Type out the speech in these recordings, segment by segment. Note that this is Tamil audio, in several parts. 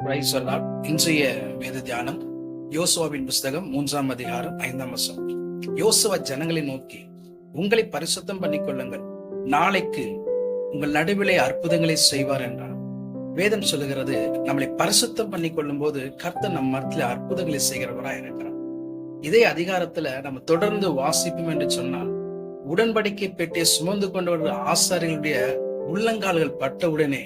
பிரைஸ் சொல்லால் இன்றைய வேத தியானம் யோசுவாவின் புஸ்தகம் மூன்றாம் அதிகாரம் ஐந்தாம் வசம் யோசுவா ஜனங்களை நோக்கி உங்களை பரிசுத்தம் பண்ணிக் கொள்ளுங்கள் நாளைக்கு உங்கள் நடுவிலே அற்புதங்களை செய்வார் என்றார் வேதம் சொல்லுகிறது நம்மளை பரிசுத்தம் பண்ணி கொள்ளும் போது கர்த்தர் நம் மரத்துல அற்புதங்களை செய்கிறவராய் இருக்கிறார் இதே அதிகாரத்துல நம்ம தொடர்ந்து வாசிப்போம் என்று சொன்னால் உடன்படிக்கை பெட்டியை சுமந்து கொண்டவர்கள் ஆசாரியர்களுடைய உள்ளங்கால்கள் பட்டவுடனே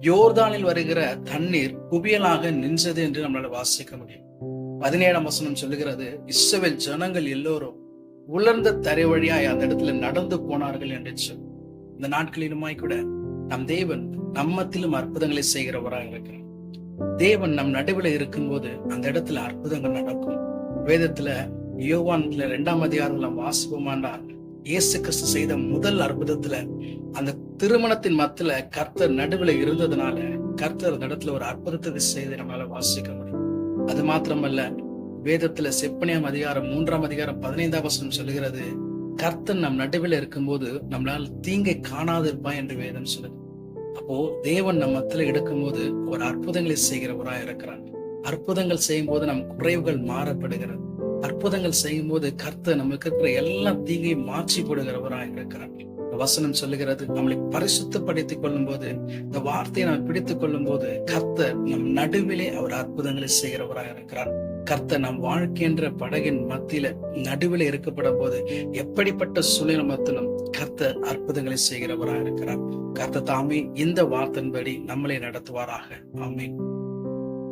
யோர்தானில் வருகிற தண்ணீர் குவியலாக நின்றது என்று நம்மளால வாசிக்க முடியும். பதினேழாம் வசனம் சொல்லுகிறது இஸ்ரவேல் ஜனங்கள் எல்லோரும் உலர்ந்த தரை வழியாய் அந்த இடத்துல நடந்து போனார்கள் என்று சொல். இந்த நாட்களிலுமாய் கூட நம் தேவன் நம்மத்திலும் அற்புதங்களை செய்கிறவராக இருக்கிறார். தேவன் நம் நடுவில் இருக்கும்போது அந்த இடத்துல அற்புதங்கள் நடக்கும். வேதத்துல யோவான்ல ரெண்டாம் அதிகாரத்துல வாசிப்போமாண்டா இயேசு கிறிஸ்து செய்த முதல் அற்புதத்துல அந்த திருமணத்தின் மத்தில கர்த்தர் நடுவுல இருந்ததுனால கர்த்தர் அந்த இடத்துல ஒரு அற்புதத்தை செய்து நம்மளால வாசிக்க முடியும். அது மாத்திரமல்ல வேதத்துல செப்பனியாம் அதிகாரம் மூன்றாம் அதிகாரம் பதினைந்தாம் வசனம் சொல்லுகிறது கர்த்தன் நம் நடுவில் இருக்கும்போது நம்மளால் தீங்கை காணாதிருப்பான் என்று வேதம் சொல்லுது. அப்போ தேவன் நம் மத்தில எடுக்கும்போது ஒரு அற்புதங்களை செய்கிறவராய் இருக்கிறார். அற்புதங்கள் செய்யும் போது நம் குறைவுகள் மாறப்படுகிறது. அற்புதங்கள் செய்யும் போது கர்த்தர் நமக்கு இருக்கிற எல்லா தீங்கையும் மாற்றி போடுகிறவராய் இருக்கிறார். வசனம் சொல்லுகிறது நம்மளை பரிசுத்தப்படுத்திக் கொள்ளும் போது இந்த வார்த்தையை நம்ம பிடித்துக் கொள்ளும் போது கர்த்தர் நம் நடுவிலே அவர் அற்புதங்களை செய்கிறவராக இருக்கிறார். கர்த்தர் நம் வாழ்க்கைன்ற படகின் மத்தியில நடுவில் இருக்கப்படும் போது எப்படிப்பட்ட சூழ்நிலை மத்திலும் கர்த்தர் அற்புதங்களை செய்கிறவராக இருக்கிறார். கர்த்த தாமே இந்த வார்த்தையின்படி நம்மளை நடத்துவாராக. ஆமீன்.